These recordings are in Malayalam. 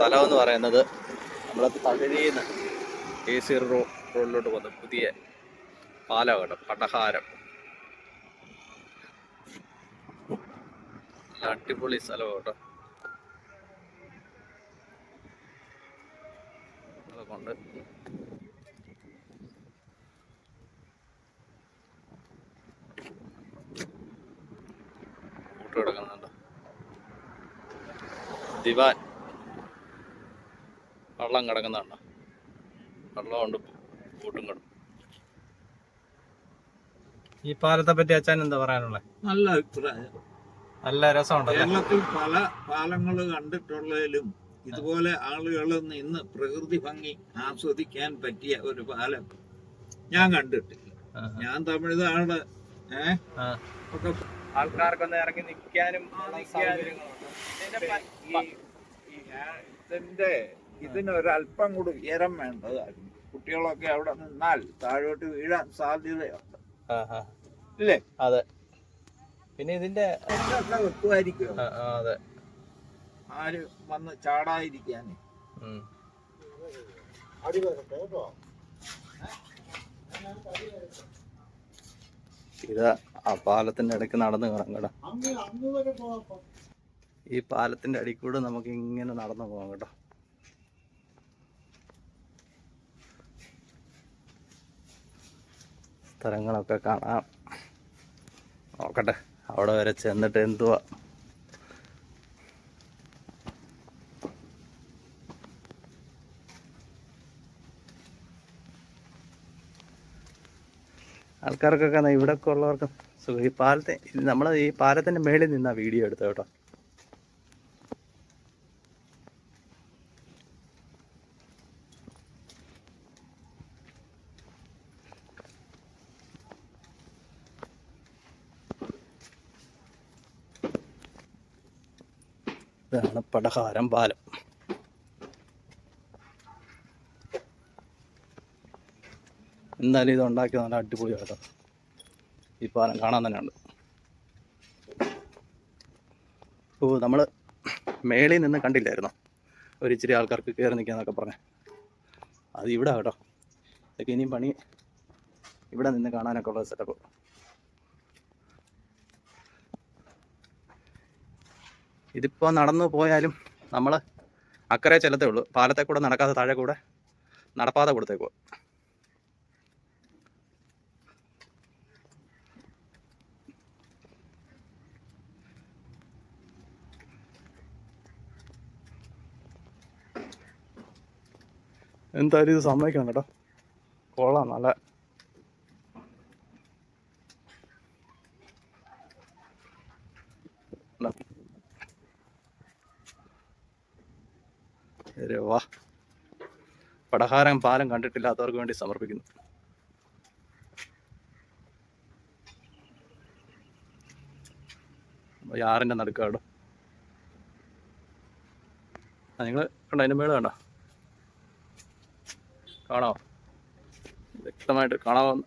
സ്ഥലം എന്ന് പറയുന്നത് നമ്മൾ തകഴിന്ന് എ സി റോ റോഡിലോട്ട് വന്ന് പുതിയ പാലം പടഹാരം. അടിപൊളി സ്ഥലം കേട്ടോ. അതൊക്കെ ഉണ്ട് കൂട്ട് ദിവാൻ. വള്ളം കിടക്കുന്നതാണ്. വെള്ളമുണ്ട് കൂട്ടും കിടക്കും. ഈ പാലത്തെ പറ്റി അച്ഛൻ എന്താ പറയാനുള്ളത് നല്ല അഭിപ്രായം. നല്ല രസമുണ്ട് കേരളത്തിൽ പല പാലങ്ങൾ കണ്ടിട്ടുള്ളതിലും ഇതുപോലെ ആളുകൾ നിന്ന് പ്രകൃതി ഭംഗി ആസ്വദിക്കാൻ പറ്റിയ ഒരു പാലം ഞാൻ കണ്ടിട്ടില്ല. ഞാൻ തമിഴ്നാട് ഏഹ്. ഒക്കെ ആൾക്കാർക്കൊന്ന് ഇറങ്ങി നിൽക്കാനും ഇതിന്റെ ഇതിനൊരല്പം കൂടി ഉയരം വേണ്ടതായിരുന്നു. കുട്ടികളൊക്കെ അവിടെ നിന്നാൽ താഴോട്ട് വീഴാൻ സാധ്യതയുണ്ട്. ഇല്ലേ? അതെ. പിന്നെ ഇതിന്റെ വെക്കുമായിരിക്കും അതെ. ആര് വന്ന് ചാടാതിരിക്കാൻ ഉം. ഇത് ആ പാലത്തിന്റെ ഇടയ്ക്ക് നടന്നു കാണാം കേട്ടോ ഈ പാലത്തിന്റെ അടിക്കൂടെ നമുക്ക് ഇങ്ങനെ നടന്നു പോകാം കേട്ടോ. സ്ഥലങ്ങളൊക്കെ കാണാം. നോക്കട്ടെ അവിടെ വരെ ചെന്നിട്ട് എന്തുവാ? ആൾക്കാർക്കൊക്കെ ഇവിടെ ഉള്ളവർക്ക് സുഖം. ഈ പാലത്തെ നമ്മൾ ഈ പാലത്തിന്റെ മേളിൽ നിന്നാ വീഡിയോ എടുത്തത് കേട്ടോ. ഇതാണ് പടഹാരം പാലം. എന്തായാലും ഇത് ഉണ്ടാക്കിയത് നല്ല അടിപൊളി കേട്ടോ. ഈ പാലം കാണാൻ തന്നെയുണ്ട്. ഓ നമ്മൾ മേളിൽ നിന്ന് കണ്ടില്ലായിരുന്നോ? ഒരു ഇച്ചിരി ആൾക്കാർക്ക് കയറി നിൽക്കാന്നൊക്കെ പറഞ്ഞ്. അത് ഇവിടെ കേട്ടോ. ഇതൊക്കെ ഇനിയും പണി ഇവിടെ നിന്ന് കാണാനൊക്കെ ഉള്ള സെറ്റപ്പ് ഇതിപ്പോൾ നടന്നു പോയാലും നമ്മൾ അക്കരെ ചെല്ലത്തേ ഉള്ളൂ. പാലത്തെ കൂടെ നടക്കാതെ താഴെ കൂടെ നടപ്പാതെ കൊടുത്തേക്കുക എന്തായാലും ഇത് സമ്മതിക്കണം കേട്ടോ. കൊള്ളാം നല്ല. ഇതാ. വാ. പടഹാരം പാലം കണ്ടിട്ടില്ലാത്തവർക്ക് വേണ്ടി സമർപ്പിക്കുന്നു. യാറിന്റെ നടുക്കാടോ ആ നിങ്ങൾ കണ്ടോ അതിന്റെ മേൾ കണ്ടോ? കാണാമോ വ്യക്തമായിട്ട് കാണാമോ.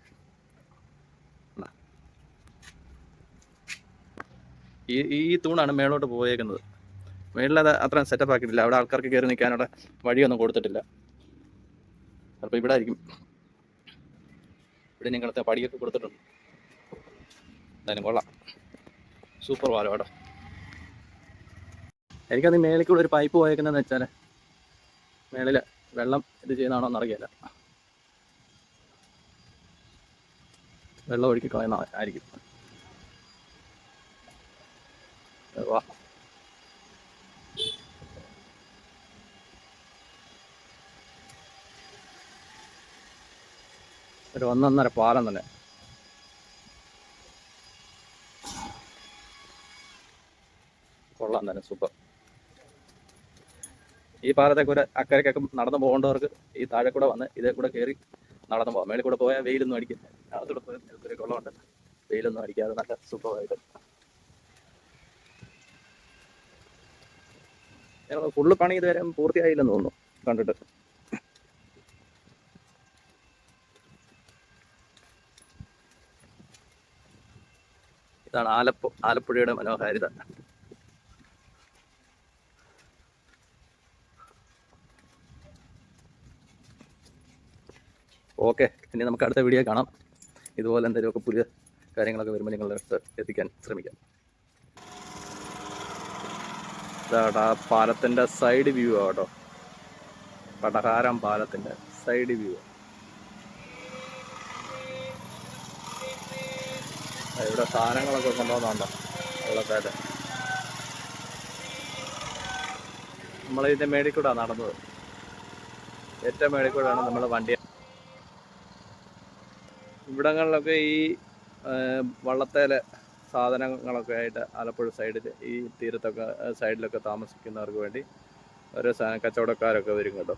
ഈ ഈ തൂണാണ് മേളോട്ട് പോയേക്കുന്നത്. മേളിലത് അത്ര സെറ്റപ്പ് ആക്കിയിട്ടില്ല. അവിടെ ആൾക്കാർക്ക് കയറി നിൽക്കാനുള്ള വഴിയൊന്നും കൊടുത്തിട്ടില്ല. ചിലപ്പോൾ ഇവിടെ ആയിരിക്കും. ഇവിടെ നിങ്ങളത്തെ പടിയൊക്കെ കൊടുത്തിട്ടുണ്ട്. എന്തായാലും കൊള്ളാം. സൂപ്പർ വാലോ കേട്ടോ എനിക്കത് മേളിക്കൂടെ ഒരു പൈപ്പ് പോയേക്കുന്നതെന്ന് വെച്ചാൽ മേളിൽ വെള്ളം ഇത് ചെയ്യുന്നതാണോ എന്നറിയില്ല വെള്ളം ഒഴുക്കി കളയുന്ന ആയിരിക്കും വാ. ഒരു ഒന്നൊന്നര പാലം തന്നെ. കൊള്ളാം തന്നെ സൂപ്പർ ഈ പാലത്തെ കൂടെ അക്കരക്കൊക്കെ നടന്നു പോകേണ്ടവർക്ക് ഈ താഴെ കൂടെ വന്ന് ഇതേ കൂടെ കയറി നടന്നു പോകാം. മേളിൽ കൂടെ പോയാൽ വെയിലൊന്നും അടിക്കില്ല. അകത്തൂടെ പോയാൽ ഒരു കൊള്ളമുണ്ട് വെയിലൊന്നും അടിക്കാതെ നല്ല സൂപ്പറായിട്ട് ഫുള്ള് പണി ഇതുവരെ പൂർത്തിയായില്ലെന്ന് തോന്നുന്നു. കണ്ടിട്ട്. ഇതാണ് ആലപ്പു ആലപ്പുഴയുടെ മനോഹാരിത. ഓക്കെ ഇനി നമുക്ക് അടുത്ത വീഡിയോ കാണാം. ഇതുപോലെ എന്തെങ്കിലുമൊക്കെ പുതിയ കാര്യങ്ങളൊക്കെ വരുമ്പോൾ നിങ്ങളുടെ അടുത്ത് എത്തിക്കാൻ ശ്രമിക്കാം. ഇതാടാ പാലത്തിന്റെ സൈഡ് വ്യൂ ആട്ടോ. പടഹാരം പാലത്തിന്റെ സൈഡ് വ്യൂ ഇവിടെ സാധനങ്ങളൊക്കെ കൊണ്ടുവന്നുണ്ടോ? വെള്ളക്കാട് നമ്മൾ ഇതിന്റെ മേളിൽ കൂടെ നടന്നത്. ഏറ്റവും മേളിൽ കൂടെയാണ് നമ്മൾ വണ്ടി ഇവിടങ്ങളിലൊക്കെ ഈ വള്ളത്തേലെ സാധനങ്ങളൊക്കെ ആയിട്ട് ആലപ്പുഴ സൈഡിൽ ഈ തീരത്തൊക്കെ സൈഡിലൊക്കെ താമസിക്കുന്നവർക്ക് വേണ്ടി ഓരോ സാധന കച്ചവടക്കാരൊക്കെ വരും കേട്ടോ.